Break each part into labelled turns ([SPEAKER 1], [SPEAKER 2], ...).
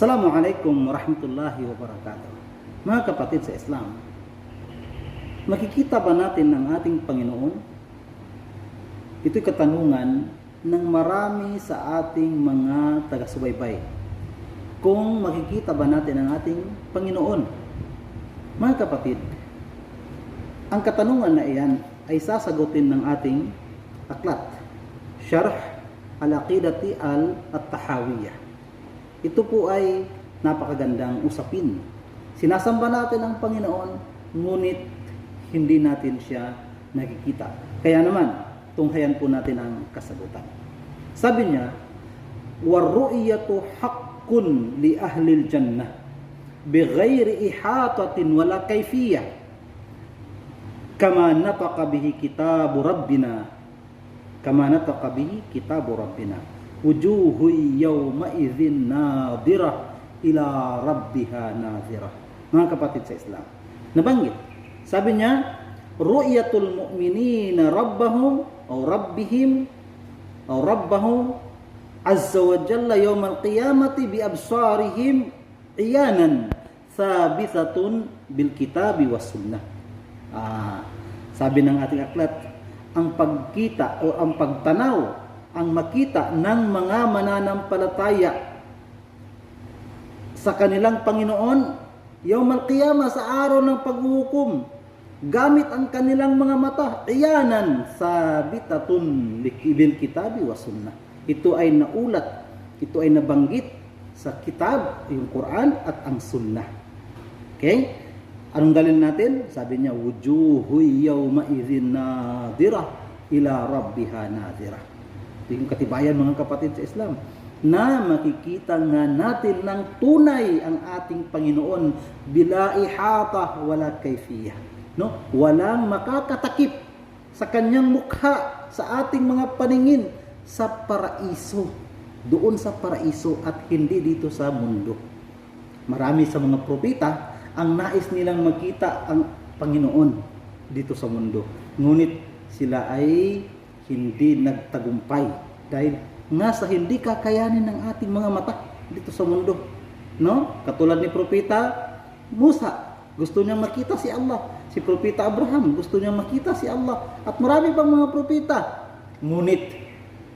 [SPEAKER 1] Assalamualaikum warahmatullahi wabarakatuh. Mga kapatid sa Islam, makikita ba natin ang ating Panginoon? Ito'y katanungan ng marami sa ating mga taga-subaybay. Kung makikita ba natin ang ating Panginoon? Mga kapatid, ang katanungan na iyan ay sasagutin ng ating aklat. Syarh al-Aqidati al-Tahawiyah. Ito po ay napakagandang usapin. Sinasamba natin ang Panginoon, ngunit hindi natin siya nakikita. Kaya naman, tunghayan po natin ang kasagutan. Sabi niya, وَالرُّؤْيَةُ حَقٌّ لِأَهْلِ الْجَنَّةِ بِغَيْرِ إِحَاطَةٍ وَلَا كَيْفِيَّةٍ كما نطق به كتاب ربنا كما نطق به كتاب ربنا wujuhu yawma idhin nadira ila rabbiha nadira mga kapatid sa Islam nabanggit sabi niya ru'yatul mu'minina rabbahum o rabbihim o rabbahum azza wa jalla yawm al-qiyamati bi absarihim iyanan thabithatun bil kitabi was sunnah. Ah, sabi ng ating aklat ang pagkita o ang pagtanaw ang makita ng mga mananampalataya sa kanilang Panginoon, yawmal qiyama sa araw ng paghuhukom, gamit ang kanilang mga mata, iyanan sa bitatun bil kitabi wa sunnah. Ito ay naulat, ito ay nabanggit sa kitab, yung Quran at ang sunnah. Okay? Anong dalil natin? Sabi niya, wujuhu yawma idhin nadira ila rabbiha nadira. Ito yung katibayan mga kapatid sa Islam na makikita nga natin ng tunay ang ating Panginoon bila ihata wala kayfiyah. No? Walang makakatakip sa kanyang mukha sa ating mga paningin sa paraiso. Doon sa paraiso at hindi dito sa mundo. Marami sa mga propeta ang nais nilang makita ang Panginoon dito sa mundo. Ngunit sila ay hindi nagtagumpay dahil nga sa hindi kakayanin ng ating mga mata dito sa mundo. No? Katulad ni propeta Musa, gusto niya makita si Allah. Si propeta Abraham, gusto niya makita si Allah. At marami pang mga propeta. Ngunit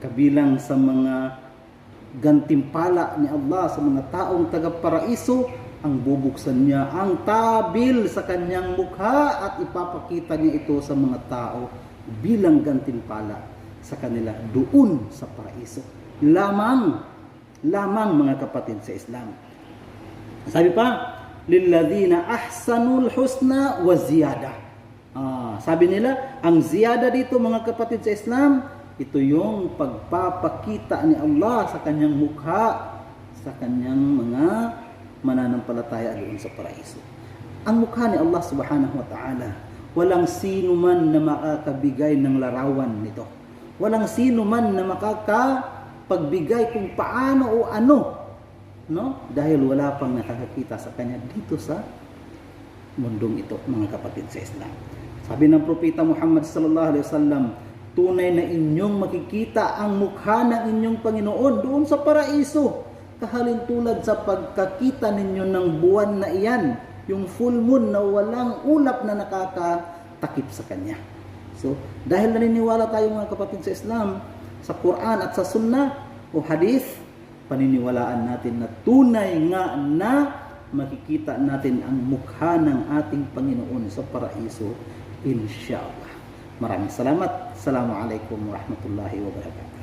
[SPEAKER 1] kabilang sa mga gantimpala ni Allah sa mga taong taga-paraiso ang bubuksan niya ang tabil sa kanyang mukha at ipapakita niya ito sa mga tao bilang gantimpala sa kanila doon sa paraiso. Lamang, lamang mga kapatid sa Islam. Sabi pa, lilladhina ahsanul husna wa ziyada. Ah, sabi nila, ang ziyada dito mga kapatid sa Islam, ito yung pagpapakita ni Allah sa kanyang mukha, sa kanyang mga mananampalataya doon sa paraiso. Ang mukha ni Allah subhanahu wa ta'ala, walang sino man na makakabigay ng larawan nito. Walang sino man na makakapagbigay kung paano o ano. No? Dahil wala pang nakakakita sa kanya dito sa mundong ito, mga kapatid sa Islam. Sabi ng propeta Muhammad sallallahu alaihi wasallam, tunay na inyong makikita ang mukha ng inyong Panginoon doon sa paraiso kahalintulad sa pagkakita ninyo ng buwan na iyan, yung full moon na walang ulap na nakakatakip sa kanya. So, dahil naniniwala tayo mga kapatid sa Islam, sa Quran at sa Sunnah o Hadith, paniniwalaan natin na tunay nga na makikita natin ang mukha ng ating Panginoon sa paraiso, inshallah. Maraming salamat. Assalamualaikum warahmatullahi wabarakatuh.